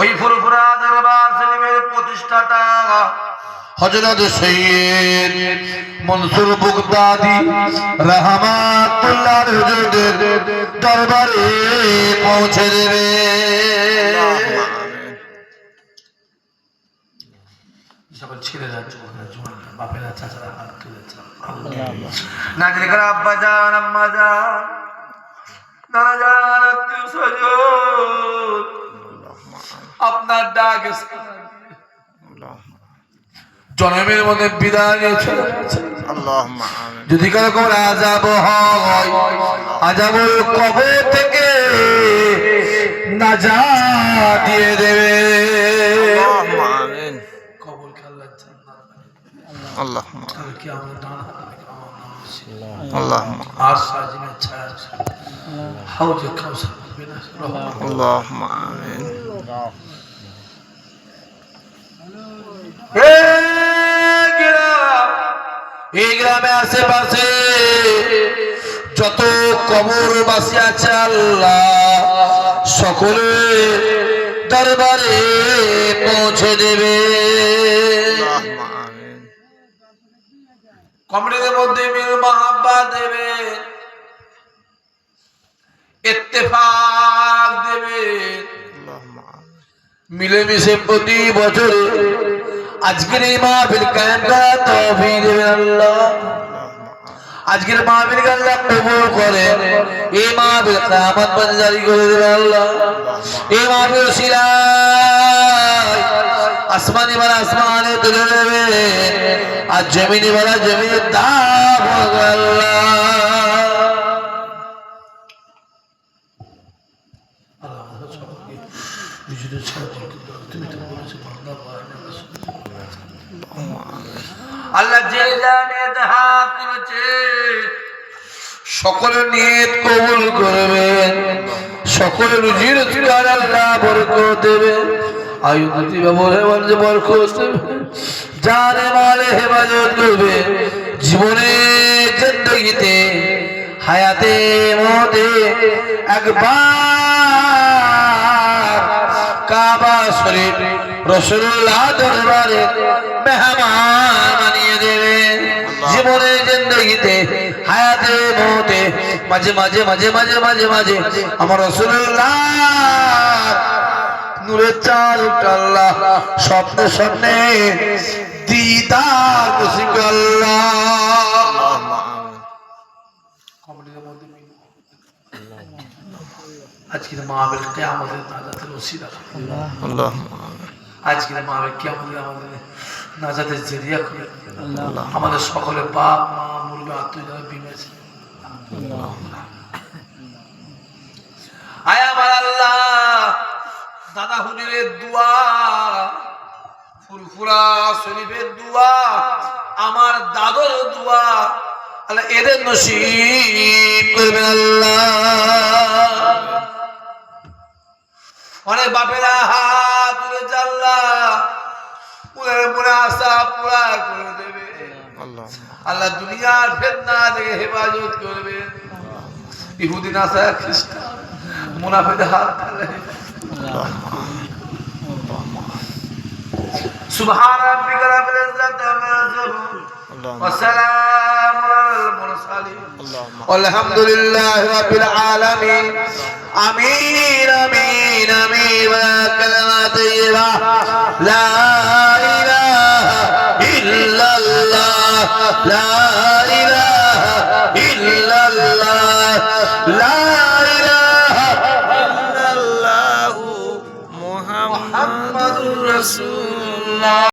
ওই দরবার প্রতিষ্ঠাতা হযরত সৈয়দ মনসুর বুগদাদি রহমাতুল্লাহ দরবারে পৌঁছে দেবে আপনার ডাক জনমের মধ্যে বিদায় যদি কোনো আজাব হয় আজাব কবে থেকে না যা দিয়ে দেবে। গ্রামে আশেপাশে যত কবর বাসি আছে আল্লাহ সকলে দরবারে পৌঁছে দেবে। কমরেদের মধ্যে মিল মহাব্বা দেবে। ইত্তেফাক দেবে। মিলেমিশে প্রতি বছর আজকের এই মাহফিল কায়েম করা তহফিক দেবেন আল্লাহ। আজকের মাহফিল আল্লাহ কবুল করে এই মাহফিল কিয়ামত পর্যন্ত জারি করে দেবে আল্লাহ। এই মাহফিল শিলায় আসমানি মানে আসমানে তুলে দেবে আর জমিনি বালা জমিনে দাম আল্লাহ। যে নিয়ত হাত তুলেছে সকলের নিয়ত কবুল করবেন সকলের রুজির আল্লাহ বরকত দেবে। আয়ু দিবে বলে বরকত দেবে জানে মালে হেফাজত করবে জীবনে জিন্দগিতে হায়াতে মতে একবার কাবা শরীফ রসুল্লাহ দরবারে মেহমান বানিয়ে দেবে। জীবনের জিন্দগিতে হায়াতে মতে মাঝে মাঝে মাঝে মাঝে মাঝে মাঝে আমার রসুল্লাহ নূরে চাল আল্লাহ স্বপ্নে স্বপ্নে দিদার আজকের মাহবেল কে আমাদের নাজাতের আজকের মাহবেল কে আমাদের আমাদের নাজাতের জেরিয়া করে। আমাদের সকলে বাপ মা মুরগা আত্মীয় বিমেছে আল্লাহ। দাহুনের দোয়া ফুরফুরা শরীফের দোয়া আমার দাদর দোয়া আল্লাহ এদের নসিব করবেন আল্লাহ। অনেক বাপেরা হাত তুলে জাল্লা পুরের মনে আসা পুরা করে দেবে। আল্লাহ। দুনিয়ার ফেতনা থেকে হেফাজত করবে। ইহুদিন আসা খ্রিস্টান মুনাফেদের হাত سبحان ربك رب العزة عما يصفون اللهم وسلام على المرسلين اللهم والحمد لله رب العالمين امين امين امين وكلمة طيبة لا اله الا الله لا اله الا الله لا اله الله محمد رسول আল্লাহ